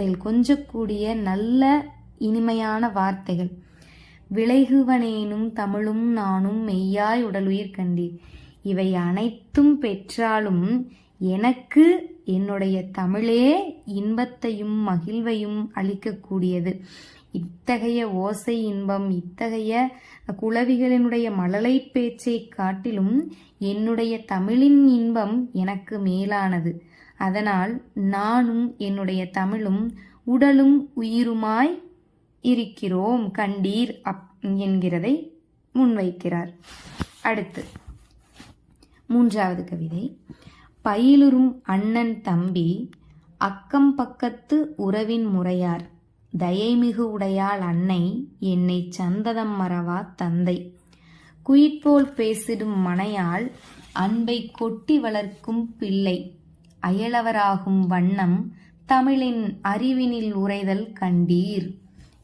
வார்த்தைகள் கொஞ்சக்கூடிய நல்ல இனிமையான வார்த்தைகள். விளைகுவனேனும் தமிழும் நானும் மெய்யாய் உடலுயிர் கண்டீர். இவை அனைத்தும் பெற்றாலும் எனக்கு என்னுடைய தமிழே இன்பத்தையும் மகிழ்வையும் அளிக்கக்கூடியது. இத்தகைய ஓசை இன்பம் இத்தகைய குளவிகளினுடைய மழலை பேச்சை காட்டிலும் என்னுடைய தமிழின் இன்பம் எனக்கு மேலானது. அதனால் நானும் என்னுடைய தமிழும் உடலும் உயிருமாய் இருக்கிறோம் கண்டீர் அப் என்கிறதை முன்வைக்கிறார். அடுத்து மூன்றாவது கவிதை. பயிலுறும் அண்ணன் தம்பி அக்கம் பக்கத்து உறவின் முறையார் தயைமிகு உடையாள் அன்னை என்னை சந்ததம் மறவா தந்தை. குயிற்போல் பேசிடும் மனையால் அன்பை கொட்டி வளர்க்கும் பிள்ளை. அயலவராகும் வண்ணம் தமிழின் அறிவினில் உரைதல் கண்டீர்.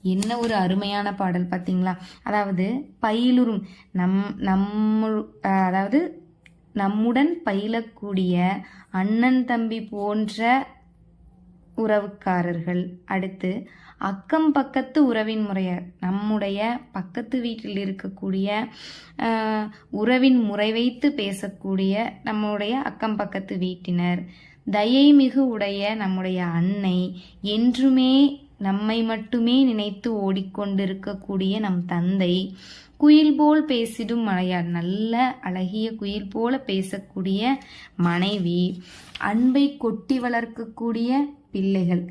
என்ன ஒரு அருமையான பாடல் பார்த்தீங்களா அதாவது பயிலுறும் நம் நம்ம அதாவது நம்முடன் பயிலக்கூடிய அண்ணன் தம்பி போன்ற உறவுக்காரர்கள். அடுத்து அக்கம் பக்கத்து உறவின் முறையை நம்முடைய பக்கத்து வீட்டில் இருக்கக்கூடிய உறவின் முறை வைத்து பேசக்கூடிய நம்முடைய அக்கம் பக்கத்து வீட்டினர். தயை மிகு உடைய நம்முடைய அன்னை என்றுமே நம்மை மட்டுமே நினைத்து ஓடிக்கொண்டிருக்கக்கூடிய நம் தந்தை குயில் போல் பேசிடும் மலையார் நல்ல அழகிய குயில் போல பேசக்கூடிய மனைவி அன்பை கொட்டி வளர்க்கக்கூடிய பிள்ளைகள்.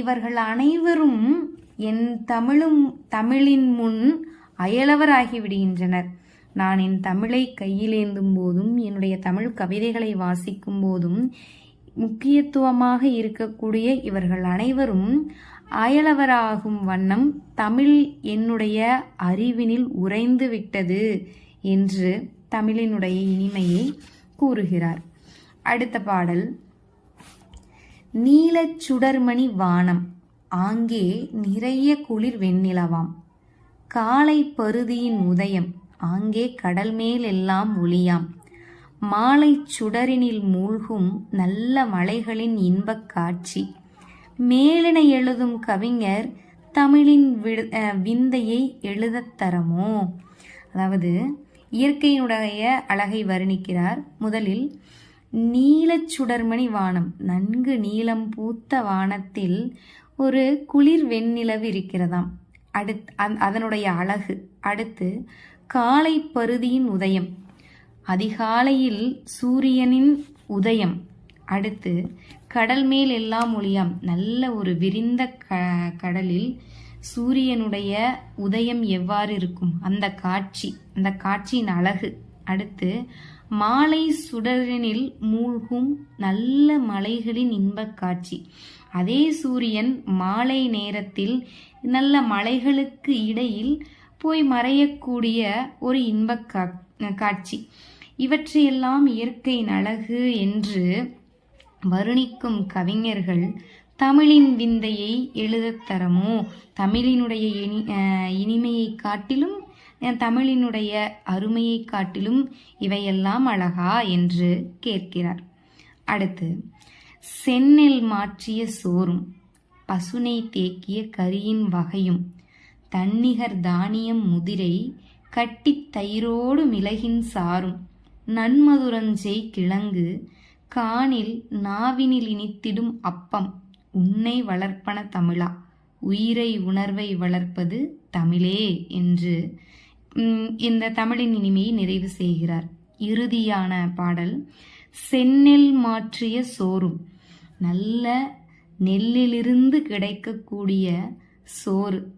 இவர்கள் அனைவரும் என் தமிழும் தமிழின் முன் அயலவராகி விடுகின்றனர். நான் என் தமிழை கையிலேந்தும் போதும் என்னுடைய தமிழ் கவிதைகளை வாசிக்கும் போதும் முக்கியத்துவமாக இருக்கக்கூடிய இவர்கள் அனைவரும் அயலவராகும் வண்ணம் தமிழ் என்னுடைய அறிவினில் உறைந்து விட்டது என்று தமிழினுடைய இனிமையை கூறுகிறார். அடுத்த பாடல். நீலச் சுடர்மணி வானம். ஆங்கே நிறைய குளிர் வெண்ணிலவாம். காலை பருதியின் உதயம். ஆங்கே கடல் மேல் எல்லாம் ஒளியாம். மாலை சுடரினில் மூழ்கும் நல்ல மலைகளின் இன்பக் காட்சி. மேலினை எழுதும் கவிஞர் தமிழின் விடு விந்தையை எழுதத் தரமோ? அதாவது இயற்கையினுடைய அழகை வர்ணிக்கிறார். முதலில் நீலச் சுடர்மணி வானம். நன்கு நீளம் பூத்த வானத்தில் ஒரு குளிர் வெண்ணிலவு இருக்கிறதாம். அடுத் அந்- அதனுடைய அழகு. அடுத்து காலை பருதியின் உதயம். அதிகாலையில் சூரியனின் உதயம். அடுத்து கடல் மேல் எல்லாம் ஒளியாம். நல்ல ஒரு விரிந்த க கடலில் சூரியனுடைய உதயம் எவ்வாறு இருக்கும்? அந்த காட்சி அந்த காட்சியின் அழகு. அடுத்து மாலை சுடரினில் மூழ்கும் நல்ல மலைகளின் இன்பக் காட்சி. அதே சூரியன் மாலை நேரத்தில் நல்ல மலைகளுக்கு இடையில் போய் மறையக்கூடிய ஒரு இன்பக் காட்சி. இவற்றையெல்லாம் இயற்கையின் அழகு என்று வருணிக்கும் கவிஞர்கள் தமிழின் விந்தையை எழுதத் தரமோ? தமிழினுடைய இனி இனிமையை காட்டிலும் தமிழினுடைய அருமையை காட்டிலும் இவையெல்லாம் அழகா என்று கேட்கிறார். அடுத்து செந்நெல் மாற்றிய சோறும் பசுனை தேக்கிய கரியின் வகையும் தன்னிகர் தானியம் முதிரை கட்டித் தயிரோடு மிளகின் சாரும் நன்மதுரஞ்செய் கிழங்கு காணில் நாவினில் இனித்திடும் அப்பம் உன்னை வளர்ப்பன தமிழா உயிரை உணர்வை வளர்ப்பது தமிழே என்று இந்த தமிழின் இனிமையை நிறைவு செய்கிறார். இறுதியான பாடல் செந்நெல் மாற்றிய சோறும் நல்ல நெல்லிலிருந்து கிடைக்கக்கூடிய சோறு.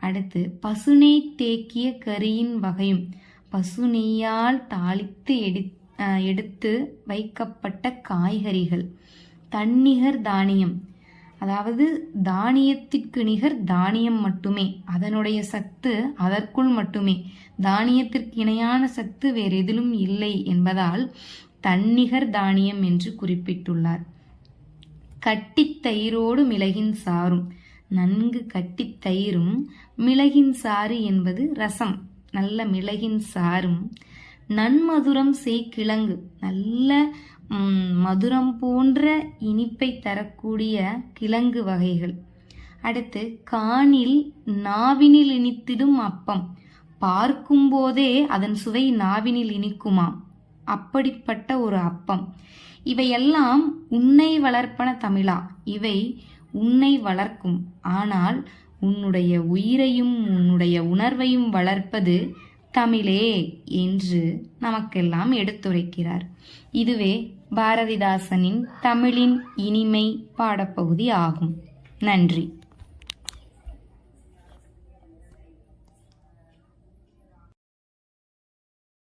அடுத்து பசுனை தேக்கிய கரியின் வகையும் பசு நெய்யால் தாளித்து எடி எடுத்து வைக்கப்பட்ட காய்கறிகள். தன்னிகர் தானியம். அதாவது தானியத்திற்கு நிகர் தானியம் மட்டுமே. அதனுடைய சத்து அதற்குள் மட்டுமே. தானியத்திற்கு இணையான சத்து வேறு எதிலும் இல்லை என்பதால் தன்னிகர் தானியம் என்று குறிப்பிட்டுள்ளார். கட்டித் தயிரோடு மிளகின் சாறும் நன்கு கட்டித் தயிரும் மிளகின் சாறு என்பது ரசம். நல்ல மிளகின் சாறும் நன்மதுரம் செய் கிழங்கு நல்ல மதுரம் போன்ற இனிப்பை தரக்கூடிய கிழங்கு வகைகள். அடுத்து காணில் நாவினில் இனித்திடும் அப்பம். பார்க்கும் போதே அதன் சுவை நாவினில் இனிக்குமாம். அப்படிப்பட்ட ஒரு அப்பம். இவையெல்லாம் உன்னை வளர்ப்பன தமிழா. இவை உன்னை வளர்க்கும். ஆனால் உன்னுடைய உயிரையும் உன்னுடைய உணர்வையும் வளர்ப்பது தமிழே என்று நமக்கெல்லாம் எடுத்துரைக்கிறார். இதுவே பாரதிதாசனின் தமிழின் இனிமை பாடப்பகுதி ஆகும். நன்றி.